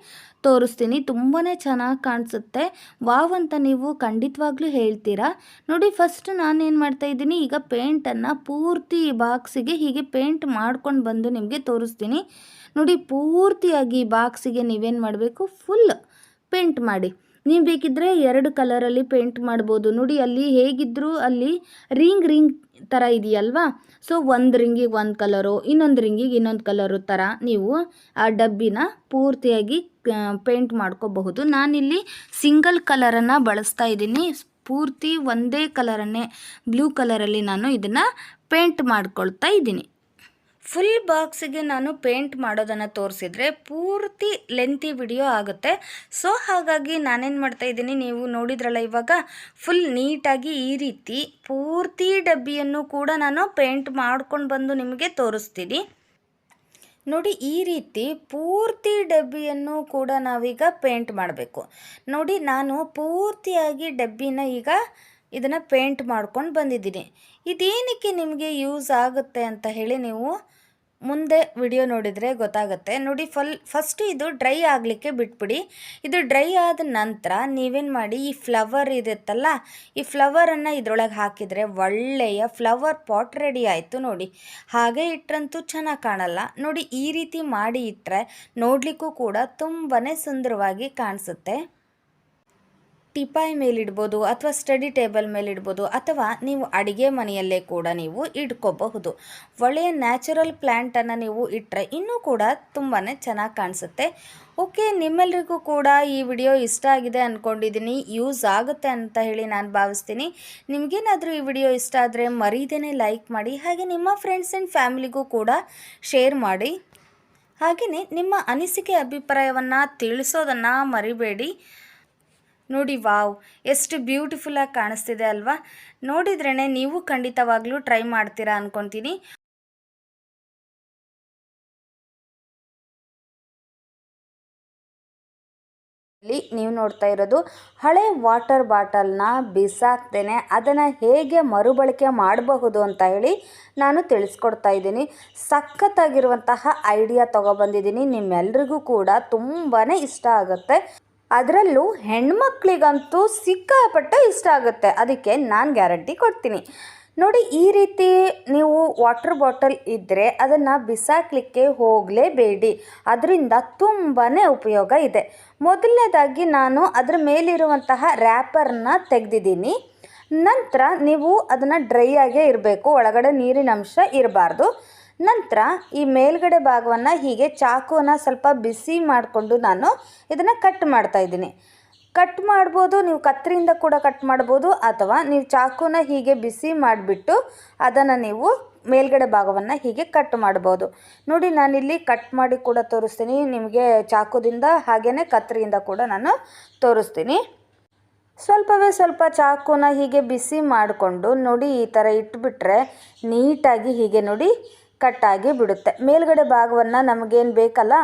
ತೋರಿಸ್ತೀನಿ. ತುಂಬಾ ಚೆನ್ನಾಗಿ ಕಾಣಿಸುತ್ತೆ. ವಾವ್ ಅಂತ ನೀವು ಖಂಡಿತವಾಗ್ಲೂ ಹೇಳ್ತೀರಾ? ನೋಡಿ ಫಸ್ಟ್ ನಾನೇನು ಮಾಡ್ತಾ ಇದ್ದೀನಿ, ಈಗ ಪೇಂಟನ್ನು ಪೂರ್ತಿ ಬಾಕ್ಸಿಗೆ ಹೀಗೆ ಪೇಂಟ್ ಮಾಡ್ಕೊಂಡು ಬಂದು ನಿಮಗೆ ತೋರಿಸ್ತೀನಿ. ನೋಡಿ, ಪೂರ್ತಿಯಾಗಿ ಬಾಕ್ಸಿಗೆ ನೀವೇನು ಮಾಡಬೇಕು? ಫುಲ್ ಪೇಂಟ್ ಮಾಡಿ. ನೀವು ಬೇಕಿದ್ದರೆ ಎರಡು ಕಲರಲ್ಲಿ ಪೇಂಟ್ ಮಾಡ್ಬೋದು. ನೋಡಿ, ಅಲ್ಲಿ ಹೇಗಿದ್ದರೂ ಅಲ್ಲಿ ರಿಂಗ್ ರಿಂಗ್ ಥರ ಇದೆಯಲ್ವಾ? ಸೊ ಒಂದು ರಿಂಗಿಗೆ ಒಂದು ಕಲರು ಇನ್ನೊಂದು ರಿಂಗಿಗೆ ಇನ್ನೊಂದು ಕಲರು ಥರ ನೀವು ಆ ಡಬ್ಬಿನ ಪೂರ್ತಿಯಾಗಿ ಪೇಂಟ್ ಮಾಡ್ಕೋಬಹುದು. ನಾನಿಲ್ಲಿ ಸಿಂಗಲ್ ಕಲರನ್ನು ಬಳಸ್ತಾ ಇದ್ದೀನಿ. ಪೂರ್ತಿ ಒಂದೇ ಕಲರನ್ನೇ ಬ್ಲೂ ಕಲರಲ್ಲಿ ನಾನು ಇದನ್ನು ಪೇಂಟ್ ಮಾಡ್ಕೊಳ್ತಾ ಇದ್ದೀನಿ. ಫುಲ್ ಬಾಕ್ಸಿಗೆ ನಾನು ಪೇಂಟ್ ಮಾಡೋದನ್ನು ತೋರಿಸಿದ್ರೆ ಪೂರ್ತಿ ಲೆಂತಿ ವಿಡಿಯೋ ಆಗುತ್ತೆ. ಸೊ ಹಾಗಾಗಿ ನಾನೇನು ಮಾಡ್ತಾ ಇದ್ದೀನಿ, ನೀವು ನೋಡಿದ್ರಲ್ಲ ಇವಾಗ ಫುಲ್ ನೀಟಾಗಿ ಈ ರೀತಿ ಪೂರ್ತಿ ಡಬ್ಬಿಯನ್ನು ಕೂಡ ನಾನು ಪೇಂಟ್ ಮಾಡ್ಕೊಂಡು ಬಂದು ನಿಮಗೆ ತೋರಿಸ್ತೀನಿ. ನೋಡಿ, ಈ ರೀತಿ ಪೂರ್ತಿ ಡಬ್ಬಿಯನ್ನು ಕೂಡ ನಾವೀಗ ಪೇಂಟ್ ಮಾಡಬೇಕು. ನೋಡಿ, ನಾನು ಪೂರ್ತಿಯಾಗಿ ಡಬ್ಬಿನ ಈಗ ಇದನ್ನು ಪೇಂಟ್ ಮಾಡ್ಕೊಂಡು ಬಂದಿದ್ದೀನಿ. ಇದೇನಕ್ಕೆ ನಿಮಗೆ ಯೂಸ್ ಆಗುತ್ತೆ ಅಂತ ಹೇಳಿ ನೀವು ಮುಂದೆ ವಿಡಿಯೋ ನೋಡಿದರೆ ಗೊತ್ತಾಗುತ್ತೆ. ನೋಡಿ ಫಲ್ ಫಸ್ಟ್ ಇದು ಡ್ರೈ ಆಗಲಿಕ್ಕೆ ಬಿಟ್ಬಿಡಿ. ಇದು ಡ್ರೈ ಆದ ನಂತರ ನೀವೇನು ಮಾಡಿ, ಈ ಫ್ಲವರ್ ಇರುತ್ತಲ್ಲ, ಈ ಫ್ಲವರನ್ನು ಇದರೊಳಗೆ ಹಾಕಿದರೆ ಒಳ್ಳೆಯ ಫ್ಲವರ್ ಪಾಟ್ ರೆಡಿ ಆಯಿತು ನೋಡಿ. ಹಾಗೆ ಇಟ್ಟರಂತೂ ಚೆನ್ನಾಗಿ ಕಾಣಲ್ಲ. ನೋಡಿ, ಈ ರೀತಿ ಮಾಡಿ ಇಟ್ಟರೆ ನೋಡಲಿಕ್ಕೂ ಕೂಡ ತುಂಬಾ ಸುಂದರವಾಗಿ ಕಾಣಿಸುತ್ತೆ. ಟಿಪಾಯ್ ಮೇಲಿಡ್ಬೋದು ಅಥವಾ ಸ್ಟಡಿ ಟೇಬಲ್ ಮೇಲಿಡ್ಬೋದು ಅಥವಾ ನೀವು ಅಡಿಗೆ ಮನೆಯಲ್ಲೇ ಕೂಡ ನೀವು ಇಟ್ಕೋಬಹುದು. ಒಳ್ಳೆಯ ನ್ಯಾಚುರಲ್ ಪ್ಲ್ಯಾಂಟನ್ನು ನೀವು ಇಟ್ಟರೆ ಇನ್ನೂ ಕೂಡ ತುಂಬಾ ಚೆನ್ನಾಗಿ ಕಾಣಿಸುತ್ತೆ. ಓಕೆ ನಿಮ್ಮೆಲ್ಲರಿಗೂ ಕೂಡ ಈ ವಿಡಿಯೋ ಇಷ್ಟ ಆಗಿದೆ ಅಂದ್ಕೊಂಡಿದ್ದೀನಿ ಯೂಸ್ ಆಗುತ್ತೆ ಅಂತ ಹೇಳಿ ನಾನು ಭಾವಿಸ್ತೀನಿ. ನಿಮಗೇನಾದರೂ ಈ ವಿಡಿಯೋ ಇಷ್ಟ ಆದರೆ ಮರೀದೇನೆ ಲೈಕ್ ಮಾಡಿ, ಹಾಗೆ ನಿಮ್ಮ ಫ್ರೆಂಡ್ಸ್ ಆ್ಯಂಡ್ ಫ್ಯಾಮಿಲಿಗೂ ಕೂಡ ಶೇರ್ ಮಾಡಿ. ಹಾಗೆಯೇ ನಿಮ್ಮ ಅನಿಸಿಕೆ, ಅಭಿಪ್ರಾಯವನ್ನು ತಿಳಿಸೋದನ್ನು ಮರಿಬೇಡಿ. ನೋಡಿ, ವಾವ್, ಎಷ್ಟು ಬ್ಯೂಟಿಫುಲ್ಲಾಗಿ ಕಾಣಿಸ್ತಿದೆ ಅಲ್ವಾ? ನೋಡಿದ್ರೇ ನೀವು ಖಂಡಿತವಾಗ್ಲೂ ಟ್ರೈ ಮಾಡ್ತೀರಾ ಅಂದ್ಕೊತೀನಿ ನೀವು ನೋಡ್ತಾ ಇರೋದು ಹಳೆ ವಾಟರ್ ಬಾಟಲ್ನ ಬಿಸಾಕ್ದೇನೆ ಅದನ್ನು ಹೇಗೆ ಮರುಬಳಕೆ ಮಾಡಬಹುದು ಅಂತ ಹೇಳಿ ನಾನು ತಿಳಿಸ್ಕೊಡ್ತಾ ಇದ್ದೀನಿ. ಸಖತ್ತಾಗಿರುವಂತಹ ಐಡಿಯಾ ತೊಗೊಬಂದಿದ್ದೀನಿ. ನಿಮ್ಮೆಲ್ರಿಗೂ ಕೂಡ ತುಂಬಾ ಇಷ್ಟ ಆಗುತ್ತೆ. ಅದರಲ್ಲೂ ಹೆಣ್ಮಕ್ಳಿಗಂತೂ ಸಿಕ್ಕಾಪಟ್ಟೆ ಇಷ್ಟ ಆಗುತ್ತೆ. ಅದಕ್ಕೆ ನಾನು ಗ್ಯಾರಂಟಿ ಕೊಡ್ತೀನಿ. ನೋಡಿ, ಈ ರೀತಿ ನೀವು ವಾಟರ್ ಬಾಟಲ್ ಇದ್ದರೆ ಅದನ್ನು ಬಿಸಾಕಲಿಕ್ಕೆ ಹೋಗಲೇಬೇಡಿ. ಅದರಿಂದ ತುಂಬಾ ಉಪಯೋಗ ಇದೆ. ಮೊದಲನೇದಾಗಿ ನಾನು ಅದರ ಮೇಲಿರುವಂತಹ ರ್ಯಾಪರ್ನ ತೆಗೆದಿದ್ದೀನಿ. ನಂತರ ನೀವು ಅದನ್ನು ಡ್ರೈ ಆಗೇ ಇರಬೇಕು. ಒಳಗಡೆ ನೀರಿನ ಅಂಶ ಇರಬಾರ್ದು. ನಂತರ ಈ ಮೇಲ್ಗಡೆ ಭಾಗವನ್ನು ಹೀಗೆ ಚಾಕುನ ಸ್ವಲ್ಪ ಬಿಸಿ ಮಾಡಿಕೊಂಡು ನಾನು ಇದನ್ನು ಕಟ್ ಮಾಡ್ತಾ ಇದ್ದೀನಿ. ಕಟ್ ಮಾಡ್ಬೋದು, ನೀವು ಕತ್ತರಿಯಿಂದ ಕೂಡ ಕಟ್ ಮಾಡ್ಬೋದು, ಅಥವಾ ನೀವು ಚಾಕುನ ಹೀಗೆ ಬಿಸಿ ಮಾಡಿಬಿಟ್ಟು ಅದನ್ನು ನೀವು ಮೇಲ್ಗಡೆ ಭಾಗವನ್ನು ಹೀಗೆ ಕಟ್ ಮಾಡ್ಬೋದು. ನೋಡಿ, ನಾನಿಲ್ಲಿ ಕಟ್ ಮಾಡಿ ಕೂಡ ತೋರಿಸ್ತೀನಿ. ನಿಮಗೆ ಚಾಕುದಿಂದ ಹಾಗೆಯೇ ಕತ್ತರಿಯಿಂದ ಕೂಡ ನಾನು ತೋರಿಸ್ತೀನಿ. ಸ್ವಲ್ಪವೇ ಸ್ವಲ್ಪ ಚಾಕುನ ಹೀಗೆ ಬಿಸಿ ಮಾಡಿಕೊಂಡು ನೋಡಿ, ಈ ಥರ ಇಟ್ಬಿಟ್ರೆ ನೀಟಾಗಿ ಹೀಗೆ ನೋಡಿ ಕಟ್ಟಾಗಿ ಬಿಡುತ್ತೆ. ಮೇಲ್ಗಡೆ ಭಾಗವನ್ನು ನಮಗೇನು ಬೇಕಲ್ಲ,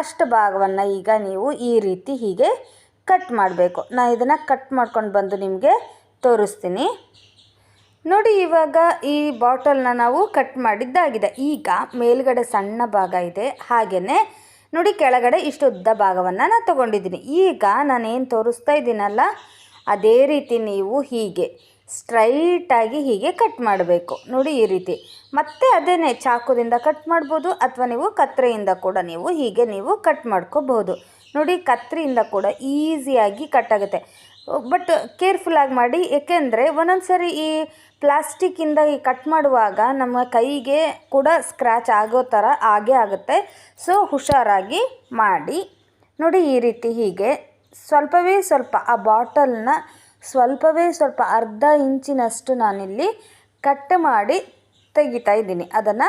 ಅಷ್ಟು ಭಾಗವನ್ನು ಈಗ ನೀವು ಈ ರೀತಿ ಹೀಗೆ ಕಟ್ ಮಾಡಬೇಕು. ನಾನು ಇದನ್ನು ಕಟ್ ಮಾಡ್ಕೊಂಡು ಬಂದು ನಿಮಗೆ ತೋರಿಸ್ತೀನಿ. ನೋಡಿ ಇವಾಗ ಈ ಬಾಟಲ್ನ ನಾವು ಕಟ್ ಮಾಡಿದ್ದಾಗಿದೆ. ಈಗ ಮೇಲ್ಗಡೆ ಸಣ್ಣ ಭಾಗ ಇದೆ ಹಾಗೆಯೇ ನೋಡಿ ಕೆಳಗಡೆ ಇಷ್ಟು ಉದ್ದ ಭಾಗವನ್ನು ನಾನು ತೊಗೊಂಡಿದ್ದೀನಿ. ಈಗ ನಾನೇನು ತೋರಿಸ್ತಾ ಇದ್ದೀನಲ್ಲ ಅದೇ ರೀತಿ ನೀವು ಹೀಗೆ ಸ್ಟ್ರೈಟಾಗಿ ಹೀಗೆ ಕಟ್ ಮಾಡಬೇಕು. ನೋಡಿ ಈ ರೀತಿ. ಮತ್ತೆ ಅದೇನೇ ಚಾಕುದಿಂದ ಕಟ್ ಮಾಡ್ಬೋದು ಅಥವಾ ನೀವು ಕತ್ರೆಯಿಂದ ಕೂಡ ನೀವು ಹೀಗೆ ನೀವು ಕಟ್ ಮಾಡ್ಕೋಬಹುದು. ನೋಡಿ ಕತ್ರಿಯಿಂದ ಕೂಡ ಈಸಿಯಾಗಿ ಕಟ್ ಆಗುತ್ತೆ. ಬಟ್ ಕೇರ್ಫುಲ್ಲಾಗಿ ಮಾಡಿ, ಏಕೆಂದರೆ ಒಂದೊಂದು ಸರಿ ಈ ಪ್ಲಾಸ್ಟಿಕ್ಕಿಂದ ಈ ಕಟ್ ಮಾಡುವಾಗ ನಮ್ಮ ಕೈಗೆ ಕೂಡ ಸ್ಕ್ರ್ಯಾಚ್ ಆಗೋ ಥರ ಆಗೇ ಆಗುತ್ತೆ. ಸೊ ಹುಷಾರಾಗಿ ಮಾಡಿ. ನೋಡಿ ಈ ರೀತಿ ಹೀಗೆ. ಸ್ವಲ್ಪವೇ ಸ್ವಲ್ಪ ಆ ಬಾಟಲ್ನ ಸ್ವಲ್ಪವೇ ಸ್ವಲ್ಪ ಅರ್ಧ ಇಂಚಿನಷ್ಟು ನಾನಿಲ್ಲಿ ಕಟ್ ಮಾಡಿ ತೆಗಿತಾ ಇದ್ದೀನಿ. ಅದನ್ನು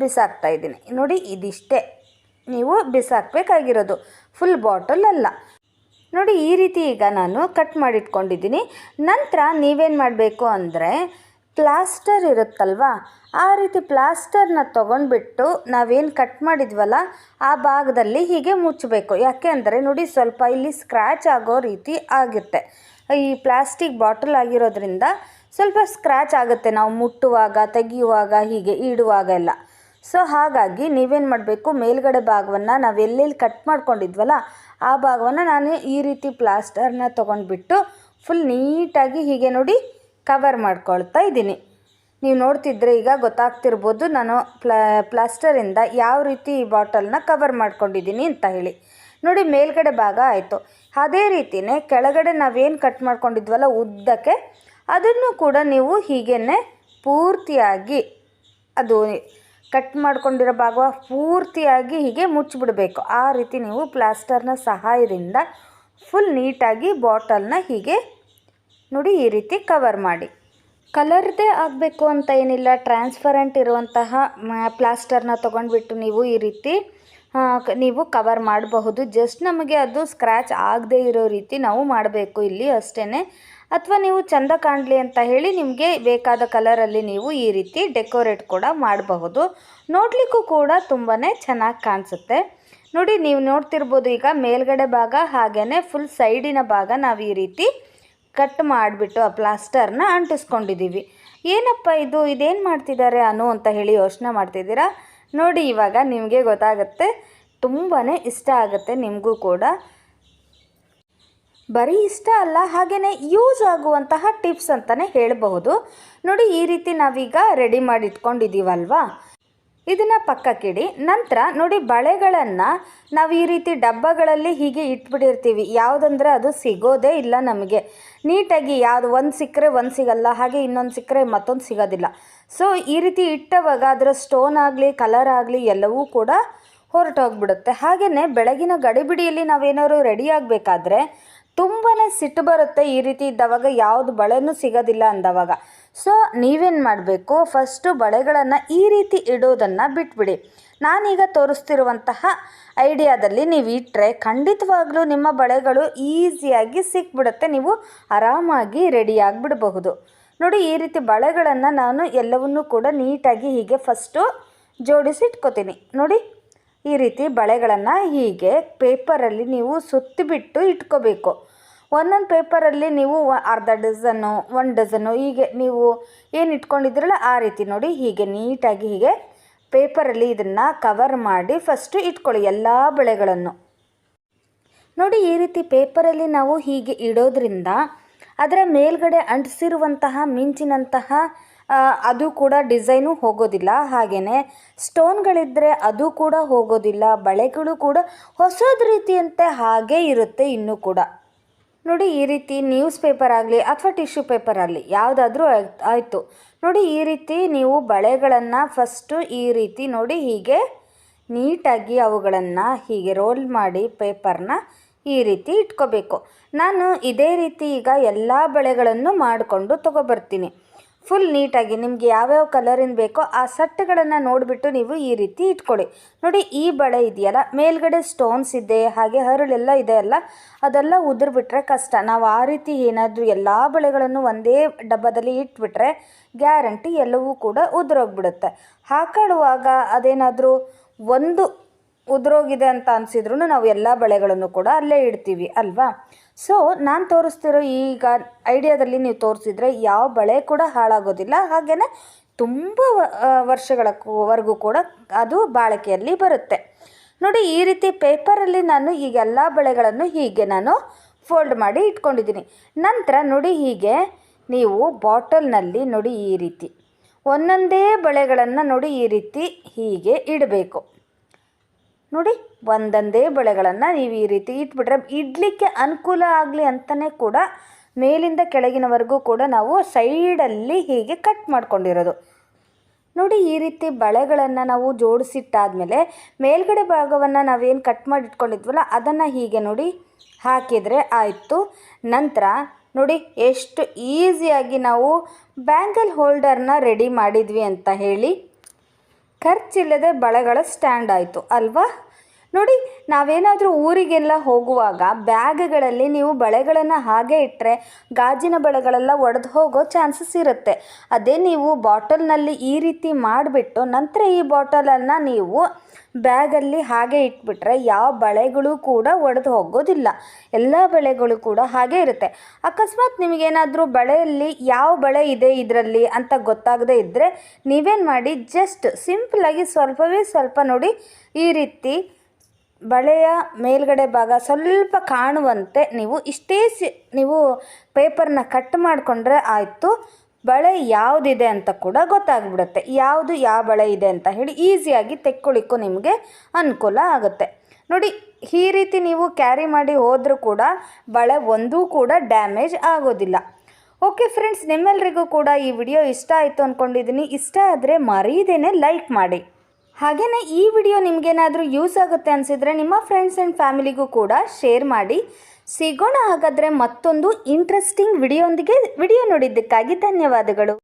ಬಿಸಾಕ್ತಾ ಇದ್ದೀನಿ. ನೋಡಿ, ಇದಿಷ್ಟೇ. ನೀವು ಬಿಸಾಕಬೇಕಾಗಿರೋದು. ಫುಲ್ ಬಾಟಲ್ ಅಲ್ಲ. ನೋಡಿ, ಈ ರೀತಿ ಈಗ ನಾನು ಕಟ್ ಮಾಡಿಟ್ಕೊಂಡಿದ್ದೀನಿ. ನಂತರ ನೀವೇನು ಮಾಡಬೇಕು ಅಂದರೆ ಪ್ಲಾಸ್ಟರ್ ಇರುತ್ತಲ್ವಾ, ಆ ರೀತಿ ಪ್ಲಾಸ್ಟರ್ನ ತೊಗೊಂಡ್ಬಿಟ್ಟು ನಾವೇನು ಕಟ್ ಮಾಡಿದ್ವಲ್ಲ, ಆ ಭಾಗದಲ್ಲಿ ಹೀಗೆ ಮುಚ್ಚಬೇಕು ಯಾಕೆ ಅಂದರೆ, ನೋಡಿ, ಸ್ವಲ್ಪ ಇಲ್ಲಿ ಸ್ಕ್ರ್ಯಾಚ್ ಆಗೋ ರೀತಿ ಆಗುತ್ತೆ. ಈ ಪ್ಲಾಸ್ಟಿಕ್ ಬಾಟಲ್ ಆಗಿರೋದ್ರಿಂದ ಸ್ವಲ್ಪ ಸ್ಕ್ರ್ಯಾಚ್ ಆಗುತ್ತೆ. ನಾವು ಮುಟ್ಟುವಾಗ, ತೆಗೆಯುವಾಗ, ಹೀಗೆ ಇಡುವಾಗ ಎಲ್ಲ. ಸೊ, ಹಾಗಾಗಿ ನೀವೇನು ಮಾಡಬೇಕು? ಮೇಲ್ಗಡೆ ಭಾಗವನ್ನು ನಾವು ಎಲ್ಲೆಲ್ಲಿ ಕಟ್ ಮಾಡ್ಕೊಂಡಿದ್ವಲ್ಲ, ಆ ಭಾಗವನ್ನು ನಾನು ಈ ರೀತಿ ಪ್ಲಾಸ್ಟರ್ನ ತೊಗೊಂಡ್ಬಿಟ್ಟು ಫುಲ್ ನೀಟಾಗಿ ಹೀಗೆ ನೋಡಿ ಕವರ್ ಮಾಡ್ಕೊಳ್ತಾ ಇದ್ದೀನಿ. ನೀವು ನೋಡ್ತಿದ್ರೆ ಈಗ ಗೊತ್ತಾಗ್ತಿರ್ಬೋದು ನಾನು ಪ್ಲಾ, ಪ್ಲಾಸ್ಟರಿಂದ ಯಾವ ರೀತಿ ಈ ಬಾಟಲ್ನ ಕವರ್ ಮಾಡ್ಕೊಂಡಿದ್ದೀನಿ ಅಂತ ಹೇಳಿ. ನೋಡಿ, ಮೇಲ್ಗಡೆ ಭಾಗ ಆಯಿತು. ಅದೇ ರೀತಿಯೇ ಕೆಳಗಡೆ ನಾವೇನು ಕಟ್ ಮಾಡ್ಕೊಂಡಿದ್ವಲ್ಲ ಉದ್ದಕ್ಕೆ, ಅದನ್ನು ಕೂಡ ನೀವು ಹೀಗೇ ಪೂರ್ತಿಯಾಗಿ, ಅದು ಕಟ್ ಮಾಡ್ಕೊಂಡಿರೋ ಭಾಗ ಪೂರ್ತಿಯಾಗಿ ಹೀಗೆ ಮುಚ್ಚಿಬಿಡಬೇಕು. ಆ ರೀತಿ ನೀವು ಪ್ಲಾಸ್ಟರ್ನ ಸಹಾಯದಿಂದ ಫುಲ್ ನೀಟಾಗಿ ಬಾಟಲ್ನ ಹೀಗೆ ನೋಡಿ ಈ ರೀತಿ ಕವರ್ ಮಾಡಿ. ಕಲರ್ದೇ ಆಗಬೇಕು ಅಂತ ಏನಿಲ್ಲ ಟ್ರಾನ್ಸ್ಪರೆಂಟ್ ಇರುವಂತಹ ಪ್ಲಾಸ್ಟರ್ನ ತೊಗೊಂಡ್ಬಿಟ್ಟು ನೀವು ಈ ರೀತಿ ನೀವು ಕವರ್ ಮಾಡಬಹುದು. ಜಸ್ಟ್ ನಮಗೆ ಅದು ಸ್ಕ್ರ್ಯಾಚ್ ಆಗದೇ ಇರೋ ರೀತಿ ನಾವು ಮಾಡಬೇಕು ಇಲ್ಲಿ ಅಷ್ಟೇ ಅಥವಾ ನೀವು ಚೆಂದ ಕಾಣಲಿ ಅಂತ ಹೇಳಿ ನಿಮಗೆ ಬೇಕಾದ ಕಲರಲ್ಲಿ ನೀವು ಈ ರೀತಿ ಡೆಕೋರೇಟ್ ಕೂಡ ಮಾಡಬಹುದು. ನೋಡಲಿಕ್ಕೂ ಕೂಡ ತುಂಬಾ ಚೆನ್ನಾಗಿ ಕಾಣಿಸುತ್ತೆ. ನೋಡಿ, ನೀವು ನೋಡ್ತಿರ್ಬೋದು ಈಗ ಮೇಲ್ಗಡೆ ಭಾಗ ಹಾಗೆಯೇ ಫುಲ್ ಸೈಡಿನ ಭಾಗ ನಾವು ಈ ರೀತಿ ಕಟ್ ಮಾಡಿಬಿಟ್ಟು ಆ ಪ್ಲಾಸ್ಟರ್ನ ಅಂಟಿಸ್ಕೊಂಡಿದ್ದೀವಿ ಏನಪ್ಪ ಇದು? ಇದೇನು ಮಾಡ್ತಿದ್ದಾರೆ ಅನು ಅಂತ ಹೇಳಿ ಯೋಚನೆ ಮಾಡ್ತಿದ್ದೀರಾ? ನೋಡಿ, ಇವಾಗ ನಿಮಗೆ ಗೊತ್ತಾಗುತ್ತೆ ತುಂಬಾ ಇಷ್ಟ ಆಗುತ್ತೆ ನಿಮಗೂ ಕೂಡ. ಬರೀ ಇಷ್ಟ ಅಲ್ಲ ಹಾಗೆಯೇ ಯೂಸ್ ಆಗುವಂತಹ ಟಿಪ್ಸ್ ಅಂತಲೇ ಹೇಳಬಹುದು. ನೋಡಿ, ಈ ರೀತಿ ನಾವೀಗ ರೆಡಿ ಮಾಡಿ ಇಟ್ಕೊಂಡಿದ್ದೀವಲ್ವಾ ಇದನ್ನು ಪಕ್ಕಕ್ಕಿಡಿ. ನಂತರ ನೋಡಿ ಬಳೆಗಳನ್ನು ನಾವು ಈ ರೀತಿ ಡಬ್ಬಗಳಲ್ಲಿ ಹೀಗೆ ಇಟ್ಬಿಟ್ಟಿರ್ತೀವಿ ಯಾವುದಂದ್ರೆ ಅದು ಸಿಗೋದೇ ಇಲ್ಲ ನಮಗೆ. ನೀಟಾಗಿ ಯಾವುದು ಒಂದು ಸಿಕ್ಕರೆ ಒಂದು ಸಿಗಲ್ಲ, ಹಾಗೆ ಇನ್ನೊಂದು ಸಿಕ್ಕರೆ ಮತ್ತೊಂದು ಸಿಗೋದಿಲ್ಲ. ಸೊ ಈ ರೀತಿ ಇಟ್ಟವಾಗ ಅದರ ಸ್ಟೋನ್ ಆಗಲಿ ಕಲರ್ ಆಗಲಿ ಎಲ್ಲವೂ ಕೂಡ ಹೊರಟೋಗ್ಬಿಡುತ್ತೆ. ಹಾಗೆಯೇ ಬೆಳಗಿನ ಗಡಿಬಿಡಿಯಲ್ಲಿ ನಾವೇನಾದ್ರು ರೆಡಿ ಆಗಬೇಕಾದ್ರೆ ತುಂಬಾ ಸಿಟ್ಟು ಬರುತ್ತೆ ಈ ರೀತಿ ಇದ್ದವಾಗ. ಯಾವುದು ಬಳೆನೂ ಸಿಗೋದಿಲ್ಲ ಅಂದವಾಗ. ಸೊ ನೀವೇನು ಮಾಡಬೇಕು? ಫಸ್ಟು ಬಳೆಗಳನ್ನು ಈ ರೀತಿ ಇಡೋದನ್ನು ಬಿಟ್ಬಿಡಿ. ನಾನೀಗ ತೋರಿಸ್ತಿರುವಂತಹ ಐಡಿಯಾದಲ್ಲಿ ನೀವು ಇಟ್ಟರೆ ಖಂಡಿತವಾಗ್ಲೂ ನಿಮ್ಮ ಬಳೆಗಳು ಈಸಿಯಾಗಿ ಸಿಕ್ಬಿಡುತ್ತೆ. ನೀವು ಆರಾಮಾಗಿ ರೆಡಿಯಾಗಿಬಿಡಬಹುದು ನೋಡಿ, ಈ ರೀತಿ ಬಳೆಗಳನ್ನು ನಾನು ಎಲ್ಲವನ್ನೂ ಕೂಡ ನೀಟಾಗಿ ಹೀಗೆ ಫಸ್ಟು ಜೋಡಿಸಿ ಇಟ್ಕೋತೀನಿ ನೋಡಿ, ಈ ರೀತಿ ಬಳೆಗಳನ್ನು ಹೀಗೆ ಪೇಪರಲ್ಲಿ ನೀವು ಸುತ್ತಿಬಿಟ್ಟು ಇಟ್ಕೋಬೇಕು. ಒಂದೊಂದು ಪೇಪರಲ್ಲಿ ನೀವು ಅರ್ಧ ಡಜನ್ನು ಒನ್ ಡಜನ್ನು ಹೀಗೆ ನೀವು ಏನು ಇಟ್ಕೊಂಡಿದ್ದೀರಲ್ಲ ಆ ರೀತಿ ನೋಡಿ, ಹೀಗೆ ನೀಟಾಗಿ ಹೀಗೆ ಪೇಪರಲ್ಲಿ ಇದನ್ನು ಕವರ್ ಮಾಡಿ ಫಸ್ಟು ಇಟ್ಕೊಳ್ಳಿ ಎಲ್ಲ ಬಳೆಗಳನ್ನು. ನೋಡಿ, ಈ ರೀತಿ ಪೇಪರಲ್ಲಿ ನಾವು ಹೀಗೆ ಇಡೋದ್ರಿಂದ ಅದರ ಮೇಲ್ಗಡೆ ಅಂಟಿಸಿರುವಂತಹ ಮಿಂಚಿನಂತಹ ಅದು ಕೂಡ ಡಿಸೈನು ಹೋಗೋದಿಲ್ಲ. ಹಾಗೆಯೇ ಸ್ಟೋನ್ಗಳಿದ್ದರೆ ಅದು ಕೂಡ ಹೋಗೋದಿಲ್ಲ, ಬಳೆಗಳು ಕೂಡ ಹೊಸದ ರೀತಿಯಂತೆ ಹಾಗೇ ಇರುತ್ತೆ ಇನ್ನೂ ಕೂಡ. ನೋಡಿ ಈ ರೀತಿ ನ್ಯೂಸ್ ಪೇಪರ್ ಆಗಲಿ ಅಥವಾ ಟಿಶ್ಯೂ ಪೇಪರ್ ಆಗಲಿ ಯಾವುದಾದ್ರೂ ಆಯಿತು. ನೋಡಿ ಈ ರೀತಿ ನೀವು ಬಳೆಗಳನ್ನು ಫಸ್ಟು ಈ ರೀತಿ ನೋಡಿ ಹೀಗೆ ನೀಟಾಗಿ ಅವುಗಳನ್ನು ಹೀಗೆ ರೋಲ್ ಮಾಡಿ ಪೇಪರ್ನ ಈ ರೀತಿ ಇಟ್ಕೋಬೇಕು. ನಾನು ಇದೇ ರೀತಿ ಈಗ ಎಲ್ಲ ಬಳೆಗಳನ್ನು ಮಾಡಿಕೊಂಡು ತೊಗೊಬರ್ತೀನಿ. ಫುಲ್ ನೀಟಾಗಿ ನಿಮಗೆ ಯಾವ್ಯಾವ ಕಲರಿನ ಬೇಕೋ ಆ ಸಟ್ಟುಗಳನ್ನು ನೋಡಿಬಿಟ್ಟು ನೀವು ಈ ರೀತಿ ಇಟ್ಕೊಳ್ಳಿ. ನೋಡಿ, ಈ ಬಳೆ ಇದೆಯಲ್ಲ, ಮೇಲ್ಗಡೆ ಸ್ಟೋನ್ಸ್ ಇದೆ, ಹಾಗೆ ಹರಳೆಲ್ಲ ಇದೆ ಅಲ್ಲ, ಅದೆಲ್ಲ ಉದುರ್ಬಿಟ್ರೆ ಕಷ್ಟ. ನಾವು ಆ ರೀತಿ ಏನಾದರೂ ಎಲ್ಲ ಬಳೆಗಳನ್ನು ಒಂದೇ ಡಬ್ಬದಲ್ಲಿ ಇಟ್ಬಿಟ್ರೆ ಗ್ಯಾರಂಟಿ ಎಲ್ಲವೂ ಕೂಡ ಉದುರೋಗ್ಬಿಡುತ್ತೆ. ಹಾಕೊಳ್ಳುವಾಗ ಅದೇನಾದರೂ ಒಂದು ಉದುರೋಗಿದೆ ಅಂತ ಅನಿಸಿದ್ರು ನಾವು ಎಲ್ಲ ಬಳೆಗಳನ್ನು ಕೂಡ ಅಲ್ಲೇ ಇಡ್ತೀವಿ, ಅಲ್ವಾ? ಸೊ ನಾನು ತೋರಿಸ್ತಿರೋ ಈಗ ಐಡಿಯಾದಲ್ಲಿ ನೀವು ತೋರಿಸಿದ್ರೆ ಯಾವ ಬಳೆ ಕೂಡ ಹಾಳಾಗೋದಿಲ್ಲ. ಹಾಗೆಯೇ ತುಂಬ ವರ್ಷಗಳವರೆಗೂ ಕೂಡ ಅದು ಬಾಳಿಕೆಯಲ್ಲಿ ಬರುತ್ತೆ. ನೋಡಿ, ಈ ರೀತಿ ಪೇಪರಲ್ಲಿ ನಾನು ಈಗ ಎಲ್ಲ ಬಳೆಗಳನ್ನು ಹೀಗೆ ನಾನು ಫೋಲ್ಡ್ ಮಾಡಿ ಇಟ್ಕೊಂಡಿದ್ದೀನಿ. ನಂತರ ನೋಡಿ ಹೀಗೆ ನೀವು ಬಾಟಲ್ನಲ್ಲಿ ನೋಡಿ ಈ ರೀತಿ. ಒಂದೊಂದೇ ಬಳೆಗಳನ್ನು ನೋಡಿ ಈ ರೀತಿ ಹೀಗೆ ಇಡಬೇಕು. ನೋಡಿ, ಒಂದೊಂದೇ ಬಳೆಗಳನ್ನು ನೀವು ಈ ರೀತಿ ಇಟ್ಬಿಟ್ರೆ ಇಡಲಿಕ್ಕೆ ಅನುಕೂಲ ಆಗಲಿ ಅಂತಲೇ ಕೂಡ ಮೇಲಿಂದ ಕೆಳಗಿನವರೆಗೂ ಕೂಡ ನಾವು ಸೈಡಲ್ಲಿ ಹೀಗೆ ಕಟ್ ಮಾಡ್ಕೊಂಡಿರೋದು. ನೋಡಿ, ಈ ರೀತಿ ಬಳೆಗಳನ್ನು ನಾವು ಜೋಡಿಸಿಟ್ಟಾದಮೇಲೆ ಮೇಲ್ಗಡೆ ಭಾಗವನ್ನು ನಾವೇನು ಕಟ್ ಮಾಡಿಟ್ಕೊಂಡಿದ್ವಲ್ಲ, ಅದನ್ನು ಹೀಗೆ ನೋಡಿ ಹಾಕಿದರೆ ಆಯಿತು. ನಂತರ ನೋಡಿ, ಎಷ್ಟು ಈಸಿಯಾಗಿ ನಾವು ಬ್ಯಾಂಗಲ್ ಹೋಲ್ಡರ್ನ ರೆಡಿ ಮಾಡಿದ್ವಿ ಅಂತ ಹೇಳಿ ಖರ್ಚಿಲ್ಲದೆ ಬಳೆಗಳ ಸ್ಟ್ಯಾಂಡ್ ಆಯಿತು, ಅಲ್ವಾ? ನೋಡಿ, ನಾವೇನಾದರೂ ಊರಿಗೆಲ್ಲ ಹೋಗುವಾಗ ಬ್ಯಾಗ್ಗಳಲ್ಲಿ ನೀವು ಬಳೆಗಳನ್ನು ಹಾಗೆ ಇಟ್ಟರೆ ಗಾಜಿನ ಬಳೆಗಳೆಲ್ಲ ಒಡೆದು ಹೋಗೋ ಚಾನ್ಸಸ್ ಇರುತ್ತೆ. ಅದೇ ನೀವು ಬಾಟಲ್ನಲ್ಲಿ ಈ ರೀತಿ ಮಾಡಿಬಿಟ್ಟು ನಂತರ ಈ ಬಾಟಲನ್ನು ನೀವು ಬ್ಯಾಗಲ್ಲಿ ಹಾಗೆ ಇಟ್ಬಿಟ್ರೆ ಯಾವ ಬಳೆಗಳು ಕೂಡ ಒಡೆದು ಹೋಗೋದಿಲ್ಲ. ಎಲ್ಲ ಬಳೆಗಳು ಕೂಡ ಹಾಗೆ ಇರುತ್ತೆ. ಅಕಸ್ಮಾತ್ ನಿಮಗೇನಾದರೂ ಬಳೆಯಲ್ಲಿ ಯಾವ ಬಳೆ ಇದೆ ಇದರಲ್ಲಿ ಅಂತ ಗೊತ್ತಾಗದೇ ಇದ್ದರೆ ನೀವೇನು ಮಾಡಿ, ಜಸ್ಟ್ ಸಿಂಪಲಾಗಿ ಸ್ವಲ್ಪವೇ ಸ್ವಲ್ಪ ನೋಡಿ ಈ ರೀತಿ ಬಳೆಯ ಮೇಲ್ಗಡೆ ಭಾಗ ಸ್ವಲ್ಪ ಕಾಣುವಂತೆ ನೀವು ಇಷ್ಟೇ ಸಿ ನೀವು ಪೇಪರ್ನ ಕಟ್ ಮಾಡಿಕೊಂಡ್ರೆ ಆಯಿತು. ಬಳೆ ಯಾವುದಿದೆ ಅಂತ ಕೂಡ ಗೊತ್ತಾಗ್ಬಿಡುತ್ತೆ. ಯಾವುದು ಯಾವ ಬಳೆ ಇದೆ ಅಂತ ಹೇಳಿ ಈಸಿಯಾಗಿ ತೆಕ್ಕೊಳ್ಳಿಕ್ಕೂ ನಿಮಗೆ ಅನುಕೂಲ ಆಗುತ್ತೆ. ನೋಡಿ, ಈ ರೀತಿ ನೀವು ಕ್ಯಾರಿ ಮಾಡಿ ಹೋದರೂ ಕೂಡ ಬಳೆ ಒಂದೂ ಕೂಡ ಡ್ಯಾಮೇಜ್ ಆಗೋದಿಲ್ಲ. ಓಕೆ ಫ್ರೆಂಡ್ಸ್ ನಿಮ್ಮೆಲ್ಲರಿಗೂ ಕೂಡ ಈ ವಿಡಿಯೋ ಇಷ್ಟ ಆಯಿತು ಅಂದ್ಕೊಂಡಿದ್ದೀನಿ ಇಷ್ಟ ಆದರೆ ಮರೀದೇನೆ ಲೈಕ್ ಮಾಡಿ. ಹಾಗೆಯೇ ಈ ವಿಡಿಯೋ ನಿಮಗೇನಾದರೂ ಯೂಸ್ ಆಗುತ್ತೆ ಅನಿಸಿದರೆ ನಿಮ್ಮ ಫ್ರೆಂಡ್ಸ್ ಆ್ಯಂಡ್ ಫ್ಯಾಮಿಲಿಗೂ ಕೂಡ ಶೇರ್ ಮಾಡಿ. ಸಿಗೋಣ ಹಾಗಾದರೆ ಮತ್ತೊಂದು ಇಂಟ್ರೆಸ್ಟಿಂಗ್ ವಿಡಿಯೋಂದಿಗೆ ವಿಡಿಯೋ ನೋಡಿದ್ದಕ್ಕಾಗಿ ಧನ್ಯವಾದಗಳು.